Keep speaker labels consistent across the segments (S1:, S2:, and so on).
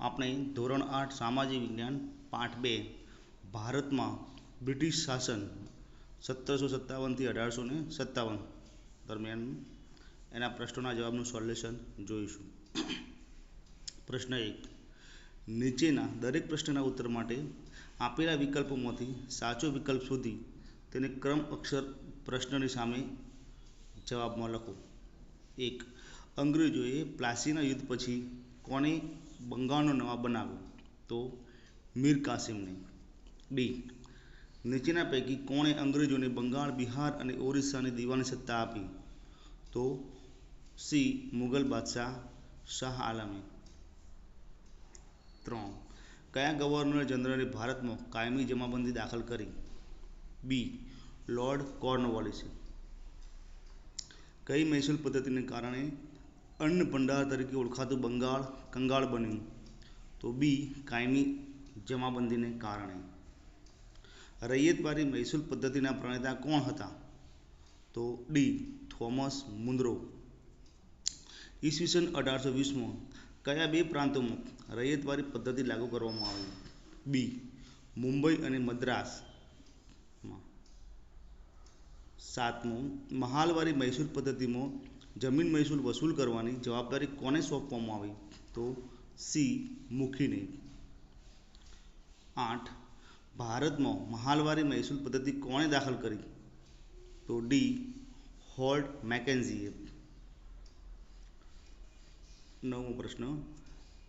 S1: આપણે ધોરણ આઠ સામાજિક વિજ્ઞાન, પાઠ બે, ભારતમાં બ્રિટિશ શાસન સત્તરસો સત્તાવનથી અઢારસો ને સત્તાવન દરમિયાન એના પ્રશ્નોના જવાબનું સોલ્યુશન જોઈશું. પ્રશ્ન એક, નીચેના દરેક પ્રશ્નના ઉત્તર માટે આપેલા વિકલ્પોમાંથી સાચો વિકલ્પ શોધી તેને ક્રમ અક્ષર પ્રશ્નની સામે જવાબમાં લખો. એક, અંગ્રેજોએ પ્લાસીના યુદ્ધ પછી કોને બંગાળનો નવાબ બનાવ્યો તો મીર કાસિમને. બી નીચેના પૈકી કોણે અંગ્રેજોને બંગાળ, બિહાર અને ઓરિસ્સાની દીવાની સત્તા આપી? તો સી. મુગલ બાદશાહ શાહ આલમે. ત્રણ. કયા ગવર્નર જનરલે ભારતમાં કાયમી જમાબંધી દાખલ કરી? બી. લોર્ડ કોર્નવોલિસે. કઈ મહેસૂલ પદ્ધતિને કારણે અન્ન ભંડાર તરીકે ઓળખાતું બંગાળ, કંગાળ બન્યું. તો બી, કાયમી જમાબંધીને કારણે. રૈયતવારી મહેસૂલ પદ્ધતિના પ્રણેતા કોણ હતા? તો ડી, થોમસ મુન્દ્રો ઈસવીસન અઢારસો વીસમાં કયા બે પ્રાંતોમાં રૈયતવારી પદ્ધતિ લાગુ કરવામાં આવી? બી, મુંબઈ અને મદ્રાસમાં. સાતમું, મહાલવારી મહેસૂલ પદ્ધતિમાં જમીન મહેસૂલ વસૂલ કરવાની જવાબદારી કોને સોંપવામાં આવી? તો સી, મુખીને. આઠ, ભારતમાં મહાલવારી મહેસૂલ પદ્ધતિ કોણે દાખલ કરી? તો ડી, હોલ્ટ મેકેન્ઝીએ. નવમો પ્રશ્ન,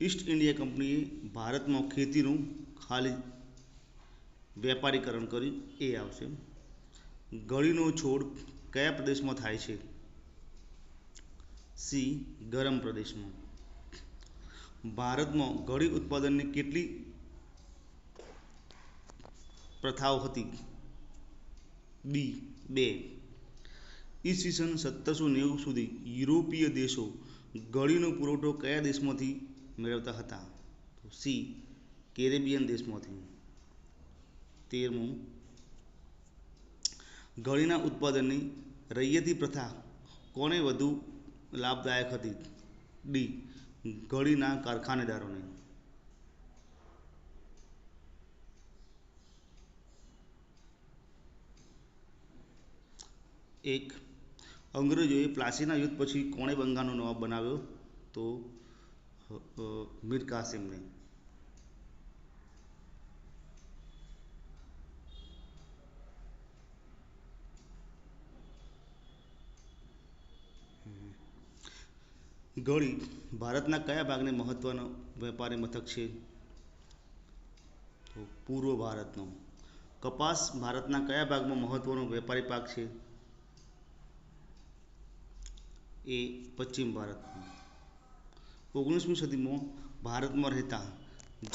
S1: ઈસ્ટ ઇન્ડિયા કંપનીએ ભારતમાં ખેતીનું ખાલી વેપારીકરણ કર્યું એ આવશે. ગળીનો છોડ કયા પ્રદેશમાં થાય છે? સી, ગરમ પ્રદેશમાં. ભારતમાં ઘડી ઉત્પાદનની કેટલી પ્રથાઓ હતી? બી, બે. ઈસવીસન સત્તરસો નેવું સુધી યુરોપીય દેશો ગળીનો પુરવઠો કયા દેશમાંથી મેળવતા હતા? સી, કેરેબિયન દેશમાંથી. તેરમું, ઘડીના ઉત્પાદનની રૈયતી પ્રથા કોને વધુ લાભદાયક હતી. ડી. ઘડીના કારખાનેદારોને. એક. અંગ્રેજોએ પ્લાસીના યુદ્ધ પછી કોણે બંગાળનો નવાબ બનાવ્યો? તો મીર કાસિમને. ગળી ભારતના કયા ભાગને મહત્વનો વેપારી મથક છે? તો પૂર્વ ભારતનો. કપાસ ભારતના કયા ભાગમાં મહત્વનો વેપારી પાક છે? એ પશ્ચિમ ભારતમાં ઓગણીસમી સદીમાં ભારતમાં રહેતા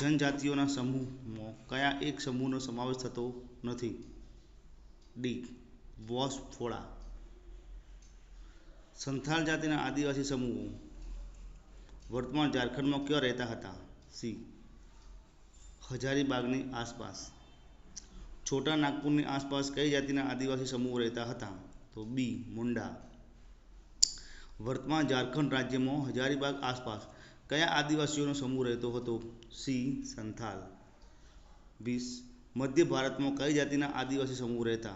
S1: જનજાતિઓના સમૂહમાં કયા એક સમૂહનો સમાવેશ થતો નથી? ડી. વોસ ફોળા સંથાલ જાતિના આદિવાસી સમૂહો. વર્તમાન ઝારખંડમાં ક્યાં રહેતા હતા? સી. હજારીબાગની આસપાસ. છોટા નાગપુરની આસપાસ કઈ જાતિના આદિવાસી સમૂહો રહેતા હતા? તો બી, મુંડા. વર્તમાન ઝારખંડ રાજ્યમાં હજારીબાગ આસપાસ કયા આદિવાસીઓનો સમૂહ રહેતો હતો? સી, સંથાલ. વીસ, મધ્ય ભારતમાં કઈ જાતિના આદિવાસી સમૂહ રહેતા?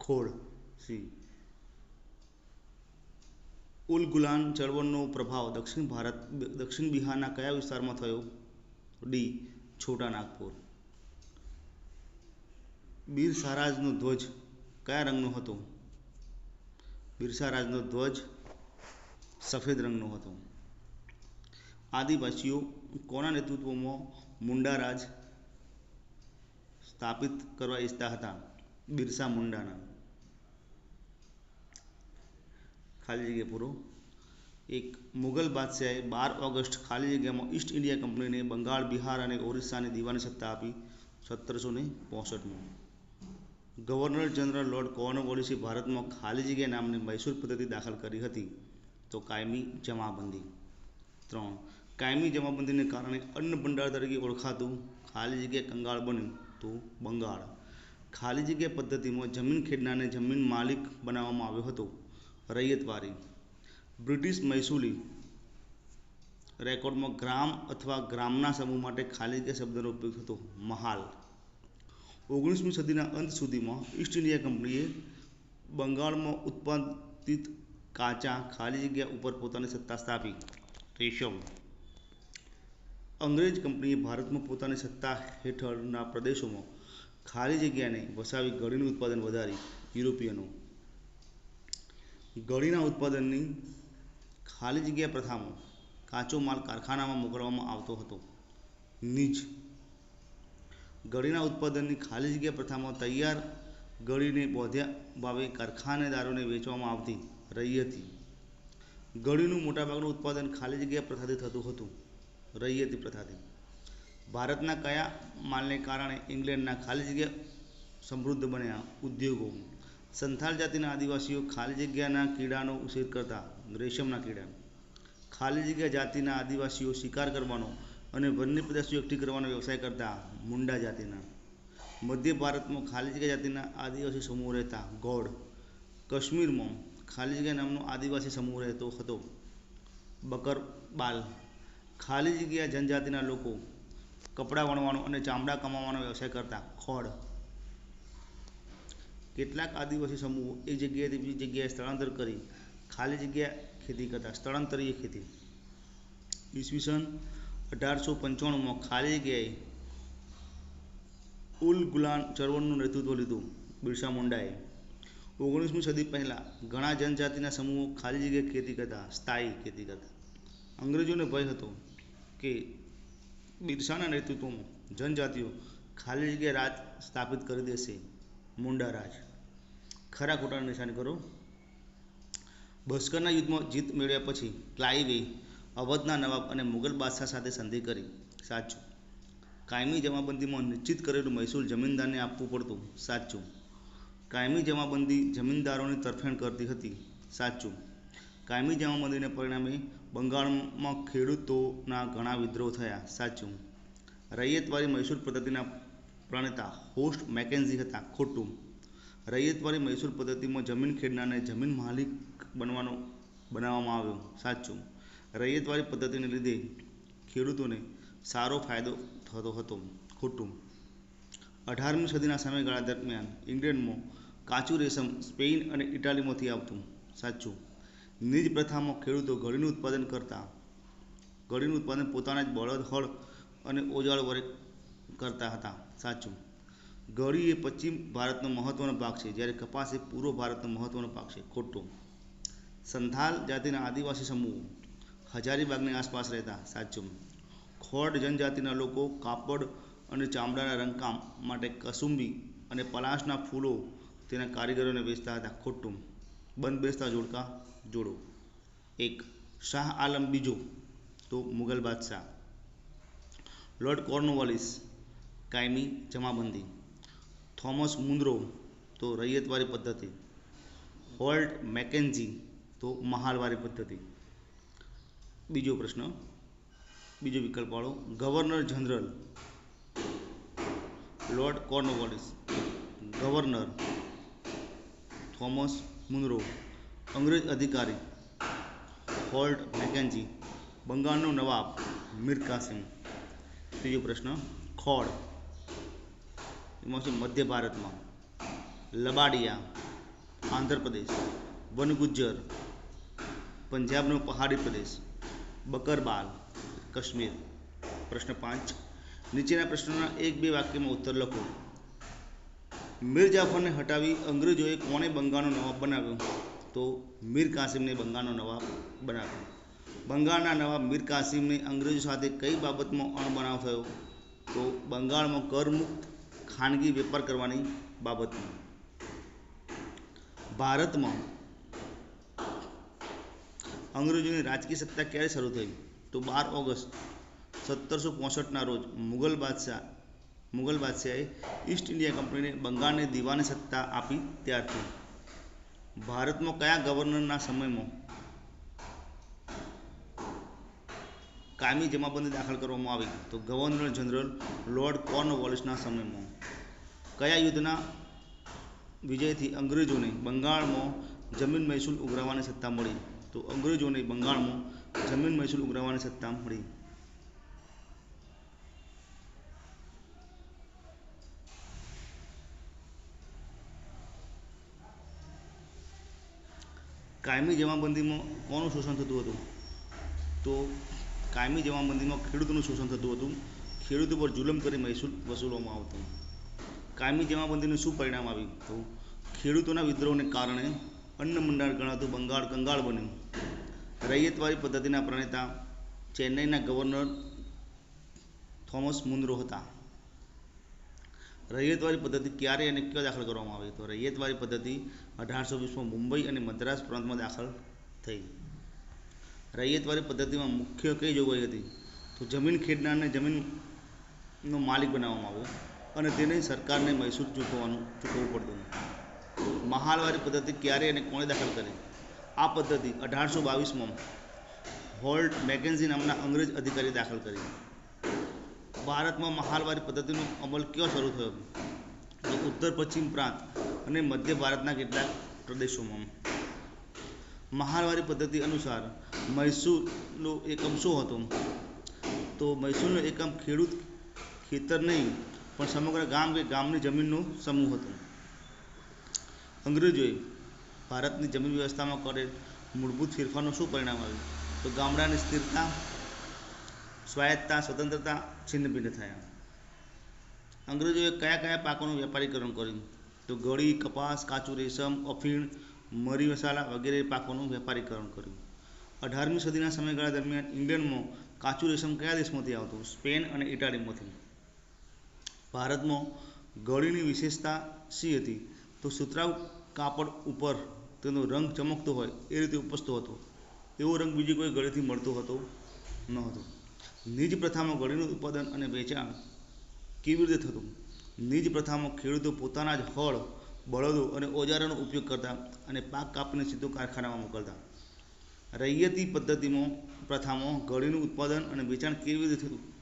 S1: ખોડ. સી ઉલ ગુલાન ચળવળનો પ્રભાવ દક્ષિણ ભારત, દક્ષિણ બિહારના કયા વિસ્તારમાં થયો? ડી, છોટા નાગપુર. બિરસારાજનો ધ્વજ કયા રંગનો હતો? બિરસા રાજનો ધ્વજ સફેદ રંગનો હતો. આદિવાસીઓ કોના નેતૃત્વમાં મુંડા રાજ સ્થાપિત કરવા ઈચ્છતા હતા? બિરસા મુંડાના. ખાલી જગ્યા પૂરો. એક મુગલ બાદશાહે બાર ઓગસ્ટ ખાલી જગ્યામાં ઈસ્ટ ઇન્ડિયા કંપનીને બંગાળ, બિહાર અને ઓરિસ્સાની દીવાની સત્તા આપી સત્તરસો ને પોસઠમાં. ગવર્નર જનરલ લોર્ડ કોર્નવોલિસે ભારતમાં ખાલી જગ્યા નામની મૈસૂર પદ્ધતિ દાખલ કરી હતી. તો કાયમી જમાબંધી. ત્રણ. કાયમી જમાબંધીને કારણે અન્ન ભંડાર તરીકે ઓળખાતું ખાલી જગ્યા કંગાળ બન્યું તો બંગાળ. ખાલી જગ્યા પદ્ધતિમાં જમીન ખેડનારને જમીન માલિક બનાવવામાં આવ્યો હતો. રૈયતવારી. બ્રિટિશ મહેસૂલી રેકોર્ડમાં ગ્રામ અથવા ગ્રામના સમૂહ માટે ખાલી જગ્યા શબ્દનો ઉપયોગ થતો મહાલ. ઓગણીસમી સદીના અંત સુધીમાં ઈસ્ટ ઇન્ડિયા કંપનીએ બંગાળમાં ઉત્પાદિત કાચા ખાલી જગ્યા ઉપર પોતાની સત્તા સ્થાપી. રેશમ. અંગ્રેજ કંપનીએ ભારતમાં પોતાની સત્તા હેઠળના પ્રદેશોમાં ખાલી જગ્યાને વસાવી ગળીનું ઉત્પાદન વધારી યુરોપિયનો ગળીના ઉત્પાદનની ખાલી જગ્યા પ્રથામાં કાચો માલ કારખાનામાં મોકલવામાં આવતો હતો. નીજ. ગળીના ઉત્પાદનની ખાલી જગ્યા પ્રથામાં તૈયાર ગળીને બોધ્યા ભાવે કારખાનેદારોને વેચવામાં આવતી રહી હતી. ગળીનું મોટાભાગનું ઉત્પાદન ખાલી જગ્યા પ્રથાથી થતું હતું. રહી હતી પ્રથાથી. ભારતના કયા માલને કારણે ઇંગ્લેન્ડના ખાલી જગ્યા સમૃદ્ધ બન્યા ઉદ્યોગો? સંથાલ જાતિના આદિવાસીઓ ખાલી જગ્યાના કીડાનો ઉછેર કરતા રેશમના કીડા. ખાલી જગ્યા જાતિના આદિવાસીઓ શિકાર કરવાનો અને વન્ય પ્રદેશો એકઠી કરવાનો વ્યવસાય કરતા મુંડા જાતિના. મધ્ય ભારતમાં ખાલી જગ્યા જાતિના આદિવાસી સમૂહ રહેતા ગોળ. કાશ્મીરમાં ખાલી જગ્યા નામનો આદિવાસી સમૂહ રહેતો હતો. બકરબાલ ખાલી જગ્યા જનજાતિના લોકો કપડાં વણવાનો અને ચામડા કમાવાનો વ્યવસાય કરતા ખોડ કેટલાક આદિવાસી સમૂહો એક જગ્યાએથી બીજી જગ્યાએ સ્થળાંતર કરી ખાલી જગ્યા ખેતી કરતા, સ્થળાંતરીય ખેતી. ઈસવીસન અઢારસો પંચાણુંમાં ખાલી જગ્યાએ ઉલ ગુલાન ચળવળનું નેતૃત્વ લીધું બિરસા મુંડાએ. ઓગણીસમી સદી પહેલાં ઘણા જનજાતિના સમૂહો ખાલી જગ્યાએ ખેતી કરતા, સ્થાયી ખેતી કરતા. અંગ્રેજોને ભય હતો કે બિરસાના નેતૃત્વમાં જનજાતિઓ ખાલી જગ્યાએ રાજ સ્થાપિત કરી દેશે. મુંડા રાજ. ખરા ખોટાનું નિશાન કરો. બસ્કરના યુદ્ધમાં જીત મેળવ્યા પછી ક્લાઇવે અવધના નવાબ અને મુગલ બાદશાહ સાથે સંધિ કરી. સાચું. કાયમી જમાબંધીમાં નિશ્ચિત કરેલું મહેસૂલ જમીનદારને આપવું પડતું. સાચું. કાયમી જમાબંધી જમીનદારોની તરફેણ કરતી હતી. સાચું. કાયમી જમાબંધીને પરિણામે બંગાળમાં ખેડૂતોના ઘણા વિદ્રોહ થયા. સાચું. રૈયતવારી મૈસૂર પદ્ધતિના પ્રણેતા હોસ્ટ મેકેન્ઝી હતા, ખોટું. રૈયતવાળી મૈસૂર પદ્ધતિમાં જમીન ખેડનારને જમીન માલિક બનવાનો, બનાવવામાં આવ્યો. સાચું. રૈયતવાળી પદ્ધતિને લીધે ખેડૂતોને સારો ફાયદો થતો હતો. ખોટું. અઢારમી સદીના સમયગાળા દરમિયાન ઇંગ્લેન્ડમાં કાચું રેશમ સ્પેઇન અને ઇટાલીમાંથી આવતું. સાચું. નીજ પ્રથામાં ખેડૂતો ઘડીનું ઉત્પાદન કરતા. ઘડીનું ઉત્પાદન પોતાના જ બળદ, હળ અને ઓજાળ વડે કરતા હતા. સાચું. ગળી એ પશ્ચિમ ભારતનો મહત્વનો ભાગ છે. જ્યારે કપાસ એ પૂર્વ ભારતનો મહત્વનો ભાગ છે. ખોટું. સંથાલ જાતિના આદિવાસી સમૂહો હજારીબાગની આસપાસ રહેતા. સાચું. ખોડ જનજાતિના લોકો કાપડ અને ચામડાના રંગકામ માટે કસુંબી અને પલાશના ફૂલો તેના કારીગરોને વેચતા હતા. ખોટું. બંધ બેસતા જોડકા જોડો. એક. શાહ આલમ બીજો. તો મુઘલ બાદશાહ. Lord Cornwallis. કાયમી જમાબંધી. થોમસ મુન્દ્રો તો રૈયતવારી પદ્ધતિ. હોલ્ટ મેકેન્ઝી તો મહાલવારી પદ્ધતિ. બીજો પ્રશ્ન, બીજો વિકલ્પ વાળો governor general. Lord Cornwallis governor. Thomas Munro અંગ્રેજ અધિકારી. હોલ્ટ મેકેન્જી બંગાળનો નવાબ, મીર કાસિમ. ત્રીજો પ્રશ્ન ખોડ એમાં છે મધ્ય ભારતમાં? લબાડિયા, આંધ્રપ્રદેશ વનગુજ્જર પંજાબનો પહાડી પ્રદેશ, બકરબાલ, કાશ્મીર. પ્રશ્ન પાંચ. નીચેના પ્રશ્નોના એક બે વાક્યમાં ઉત્તર લખો. મીર જાફરને હટાવી અંગ્રેજોએ કોણે બંગાળનો નવાબ બનાવ્યો? તો મીર કાસિમને બંગાળનો નવાબ બનાવ્યો. બંગાળના નવાબ મીર કાસિમને અંગ્રેજો સાથે કઈ બાબતમાં અણબનાવ થયો? તો બંગાળમાં કરમુક્ત ખાનગી વેપાર કરવાની બાબતમાં. ભારતમાં અંગ્રેજોની રાજકીય સત્તા ક્યારે શરૂ થઈ? તો બાર ઓગસ્ટ સત્તરસો પોસઠના રોજ મુગલ બાદશાહ, મુગલ બાદશાહે ઈસ્ટ ઇન્ડિયા કંપનીને બંગાળની દીવાની સત્તા આપી ત્યારથી. ભારતમાં કયા ગવર્નરના સમયમાં કાયમી જમાબંધી દાખલ કરવામાં આવી. તો ગવર્નર જનરલ લોર્ડ કોર્નવોલિસના સમયમાં કયા યુદ્ધના વિજયથી અંગ્રેજોને બંગાળમાં જમીન મહેસૂલ ઉઘરાવવાની સત્તા મળી? તો અંગ્રેજોને બંગાળમાં જમીન મહેસૂલ ઉઘરાવવાની સત્તા મળી. કાયમી જમાબંધીમાં કોનું શોષણ થતું હતું? તો કાયમી જમાબંધીમાં ખેડૂતોનું શોષણ થતું હતું. ખેડૂતો પર જુલમ કરી મહેસૂલ વસૂલવામાં આવતો. કાયમી જમાબંધીનું શું પરિણામ આવ્યું તો ખેડૂતોના વિદ્રોહને કારણે અન્ન મંડાણ ગણાતું બંગાળ કંગાળ બન્યું. રૈયતવારી પદ્ધતિના પ્રણેતા ચેન્નઈના ગવર્નર થોમસ મુન્દ્રો હતા. રૈયતવારી પદ્ધતિ ક્યારે અને ક્યાં દાખલ કરવામાં આવી? તો રૈયતવારી પદ્ધતિ અઢારસો વીસમાં મુંબઈ અને મદ્રાસ પ્રાંતમાં દાખલ થઈ. રૈયતવાડી પદ્ધતિમાં મુખ્ય કઈ જોગવાઈ હતી? તો જમીન ખેડનારને જમીનનો માલિક બનાવવામાં આવ્યો અને તેને સરકારને મહેસૂલ ચૂકવવાનું, ચૂકવવું પડતું મહાલવારી પદ્ધતિ ક્યારે અને કોણે દાખલ કરી? આ પદ્ધતિ અઢારસો બાવીસમાં હોલ્ટ મેકેન્ઝી નામના અંગ્રેજ અધિકારી દાખલ કરી. ભારતમાં મહાલવારી પદ્ધતિનો અમલ કયો શરૂ થયો? તો ઉત્તર પશ્ચિમ પ્રાંત અને મધ્ય ભારતના કેટલાક પ્રદેશોમાં. મહાલવારી પદ્ધતિ અનુસાર મૈસૂરનો એકમ શું હતો? તો મૈસૂરનો એકમ ખેડૂત ખેતર નહીં, પણ સમગ્ર ગામ કે ગામની જમીનનો સમૂહ હતો. અંગ્રેજોએ ભારતની જમીન વ્યવસ્થામાં કરેલ મૂળભૂત ફેરફારનું શું પરિણામ આવ્યું? તો ગામડાની સ્થિરતા, સ્વાયત્તતા, સ્વતંત્રતા છિન્ન ભિન્ન થયા. અંગ્રેજોએ કયા કયા પાકોનું વેપારીકરણ કર્યું? તો ગળી કપાસ, કાચું રેશમ, અફીણ, મરી મસાલા વગેરે પાકોનું વેપારીકરણ કર્યું. અઢારમી સદીના સમયગાળા દરમિયાન ઇંગ્લેન્ડમાં કાચું રેશમ કયા દેશમાંથી આવતું? સ્પેન અને ઇટાલીમાંથી. ભારતમાં ગળીની વિશેષતા શી હતી? તો સુતરાઉ કાપડ ઉપર તેનો રંગ ચમકતો હોય એ રીતે ઉપસતો હતો. એવો રંગ બીજી કોઈ ગળીથી મળતો હતો ન હતો નીજ પ્રથામાં ગળીનું ઉત્પાદન અને વેચાણ કેવી રીતે થતું? નીજ પ્રથામાં ખેડૂતો પોતાના જ હળ, બળદો અને ઓજારોનો ઉપયોગ કરતા અને પાક કાપીને સીધો કારખાનામાં મોકલતા. રૈયતી પદ્ધતિમાં, પ્રથામાં ગળીનું ઉત્પાદન અને વેચાણ કેવી રીતે થતું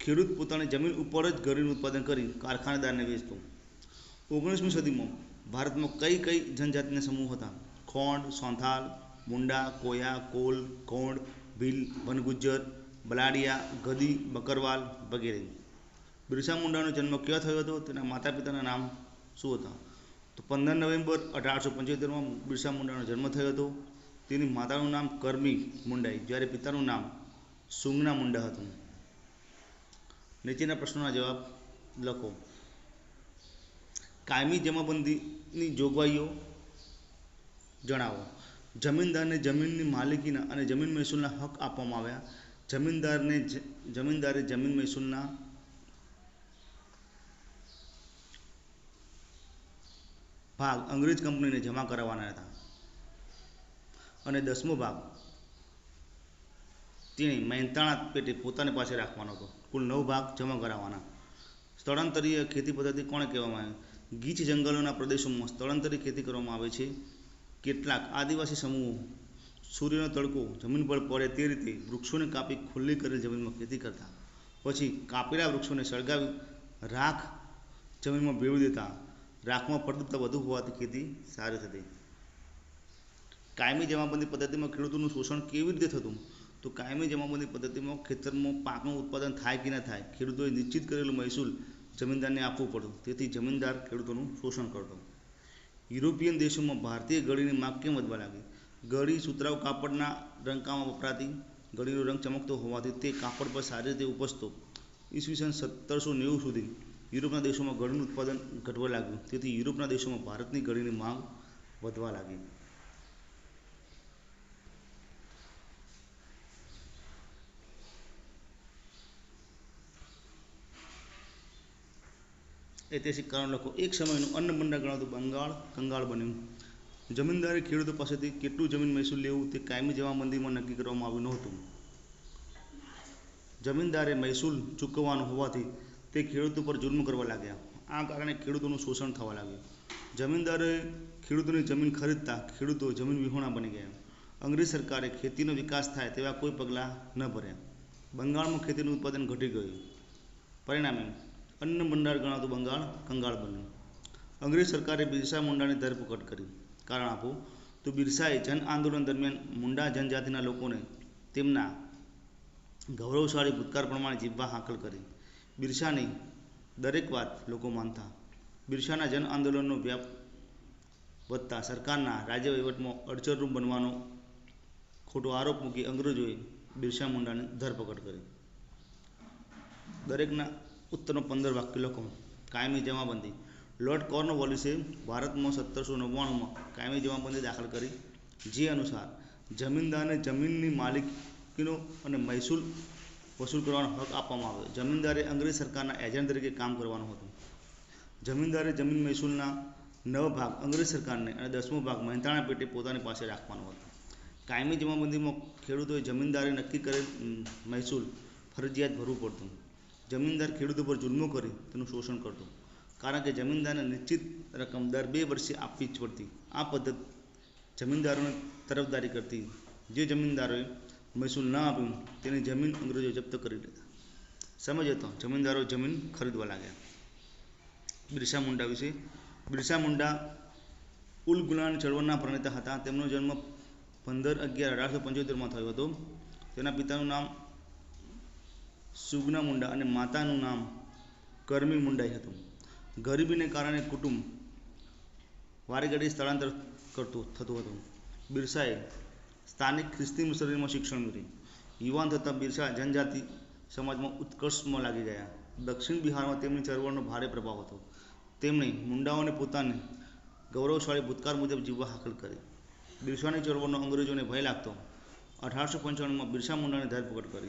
S1: ખેડૂત પોતાની જમીન ઉપર જ ગળીનું ઉત્પાદન કરી કારખાનેદારને વેચતો. ઓગણીસમી સદીમાં ભારતમાં કઈ કઈ જનજાતિના સમૂહ હતા? ખોંડ, સોંથાલ, મુંડા, કોયા, કોલ, કોંડ, ભીલ, વનગુજ્જર, બલાડિયા, ગદી, બકરવાલ વગેરે. બિરસા મુંડાનો જન્મ ક્યાં થયો હતો? તેના માતા પિતાના નામ શું હતા? તો પંદર નવેમ્બર અઢારસો પંચોતેરમાં બિરસા મુંડાનો જન્મ થયો હતો. તેની માતાનું નામ કર્મી મુંડાઈ. જ્યારે પિતાનું નામ સુંગના મુંડા હતું. નીચેના પ્રશ્નોના જવાબ લખો. કાયમી જમાબંધીની જોગવાઈઓ જણાવો. જમીનદારને જમીનની માલિકીના અને જમીન મહેસૂલના હક આપવામાં આવ્યા. જમીનદારને જમીનદારે જમીન મહેસૂલના ભાગ અંગ્રેજ કંપનીને જમા કરાવવાના હતા. અને દસમો ભાગ. તેણે મહેનતાણા પેટે પોતાની પાસે રાખવાનો હતો. કુલ નવ ભાગ જમા કરાવવાના. સ્થળાંતરીય ખેતી પદ્ધતિ કોણે કહેવામાં આવે? ગીચ જંગલોના પ્રદેશોમાં સ્થળાંતરીય ખેતી કરવામાં આવે છે. કેટલાક આદિવાસી સમૂહો સૂર્યનો તડકો જમીન પર પડે તે રીતે વૃક્ષોને કાપી ખુલ્લી કરેલ જમીનમાં ખેતી કરતા. પછી કાપેલા વૃક્ષોને સળગાવી રાખ જમીનમાં ભેળવી દેતા. રાખમાં ફળદ્રુપતા વધુ હોવાથી ખેતી સારી થતી. કાયમી જમાબંધી પદ્ધતિમાં ખેડૂતોનું શોષણ કેવી રીતે થતું? તો કાયમી જમાબંધી પદ્ધતિમાં ખેતરમાં પાકનું ઉત્પાદન થાય કે ન થાય, ખેડૂતોએ નિશ્ચિત કરેલું મહેસૂલ જમીનદારને આપવું પડતું તેથી જમીનદાર ખેડૂતોનું શોષણ કરતો. યુરોપિયન દેશોમાં ભારતીય ગળીની માંગ કેમ વધવા લાગી? ગળી સુતરાઉ કાપડના રંગકામમાં વપરાતી, ગળીનો રંગ ચમકતો હોવાથી તે કાપડ પર સારી રીતે ઉપસતો ઈસવીસન સત્તરસો નેવું સુધી યુરોપના દેશોમાં ગળીનું ઉત્પાદન ઘટવા લાગ્યું. તેથી યુરોપના દેશોમાં ભારતની ગળીની માંગ વધવા લાગી. ઐતિહાસિક કારણ લખો. એક સમયનું અન્ન ભંડાર ગણાતું બંગાળ, કંગાળ બન્યું. જમીનદારે ખેડૂતો પાસેથી કેટલું જમીન મહેસૂલ લેવું તે કાયમી જમાબંધીમાં નક્કી કરવામાં આવ્યું નહોતું. જમીનદારે મહેસૂલ ચૂકવવાનું હોવાથી તે ખેડૂતો પર જુલ્મ કરવા લાગ્યા. આ કારણે ખેડૂતોનું શોષણ થવા લાગ્યું. જમીનદારે ખેડૂતોની જમીન ખરીદતા ખેડૂતો જમીન વિહોણા બની ગયા. અંગ્રેજ સરકારે ખેતીનો વિકાસ થાય તેવા કોઈ પગલાં ન ભર્યા. બંગાળમાં ખેતીનું ઉત્પાદન ઘટી ગયું. પરિણામે અન્ન ભંડાર ગણાતું બંગાળ, કંગાળ બન્યું. અંગ્રેજ સરકારે બિરસા મુંડાની ધરપકડ કરી. કારણ આપો તો બિરસાએ જન આંદોલન દરમિયાન મુંડા જનજાતિના લોકોને તેમના ગૌરવશાળી ભૂતકાળ પ્રમાણે જીવવા હાકલ કરી. બિરસાની દરેક વાત લોકો માનતા. બિરસાના જન આંદોલનનો વ્યાપ વધતા સરકારના રાજ્ય વહીવટમાં અડચણરૂપ બનવાનો ખોટો આરોપ મૂકી અંગ્રેજોએ બિરસા મુંડાની ધરપકડ કરી. દરેકના ઉત્તરમાં પંદર વાક્ય લખો. કાયમી જમાબંધી. લોર્ડ કોર્નવોલિસે ભારતમાં સત્તરસો નવ્વાણુંમાં કાયમી જમાબંધી દાખલ કરી. જે અનુસાર જમીનદારને જમીનની માલિકીનો અને મહેસૂલ વસૂલ કરવાનો હક આપવામાં આવ્યો. જમીનદારે અંગ્રેજ સરકારના એજન્ટ તરીકે કામ કરવાનું હતું. જમીનદારે જમીન મહેસૂલના નવ ભાગ અંગ્રેજ સરકારને અને દસમો ભાગ મહેતાણા પેટે પોતાની પાસે રાખવાનો હતો. કાયમી જમાબંધીમાં ખેડૂતોએ જમીનદારે નક્કી કરેલ મહેસૂલ ફરજિયાત ભરવું પડતું. જમીનદાર ખેડૂતો પર જુલ્મો કરી તેનું શોષણ કરતો. કારણ કે જમીનદારને નિશ્ચિત રકમ દર બે વર્ષે આપવી જ પડતી. આ પદ્ધતિ જમીનદારોને તરફદારી કરતી. જે જમીનદારોએ મહેસૂલ ન આપ્યું તેની જમીન અંગ્રેજો જપ્ત કરી લીધા. સમજ હતો, જમીનદારો જમીન ખરીદવા લાગ્યા. બિરસા મુંડા વિશે. બિરસા મુંડા ઉલ ગુલાન ચળવળના પ્રણેતા હતા. તેમનો જન્મ પંદર અગિયાર અઢારસો પંચોતેરમાં થયો હતો. તેના પિતાનું નામ સુગના મુંડા અને માતાનું નામ કરમી મુંડાઈ હતું. ગરીબીને કારણે કુટુંબ વારેઘડી સ્થળાંતર કરતું થતું હતું. બિરસાએ સ્થાનિક ખ્રિસ્તી મિશનરીમાં શિક્ષણ મેળવ્યું યુવાન થતાં બિરસા જનજાતિ સમાજમાં ઉત્કર્ષમાં લાગી ગયા. દક્ષિણ બિહારમાં તેમની ચળવળનો ભારે પ્રભાવ હતો. તેમણે મુંડાઓને પોતાની ગૌરવશાળી ભૂતકાળ મુજબ જીવવા હાકલ કરી. બિરસાની ચળવળનો અંગ્રેજોને ભય લાગતો. અઢારસો પંચાણુંમાં બિરસા મુંડાની ધરપકડ કરી.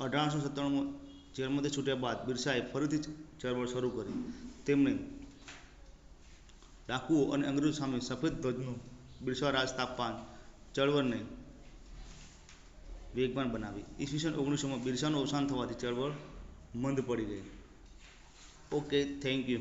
S1: અઢારસો સત્તાણુંમાં જેલમાંથી છૂટ્યા બાદ બિરસાએ ફરીથી ચળવળ શરૂ કરી. તેમણે ડાકુઓ અને અંગ્રેજો સામે સફેદ ધ્વજનું બિરસા રાજ તાપમાન ચળવળને વેગવાન બનાવી. ઈસવીસન ઓગણીસોમાં બિરસાનું અવસાન થવાથી ચળવળ મંદ પડી ગઈ. Okay, thank you.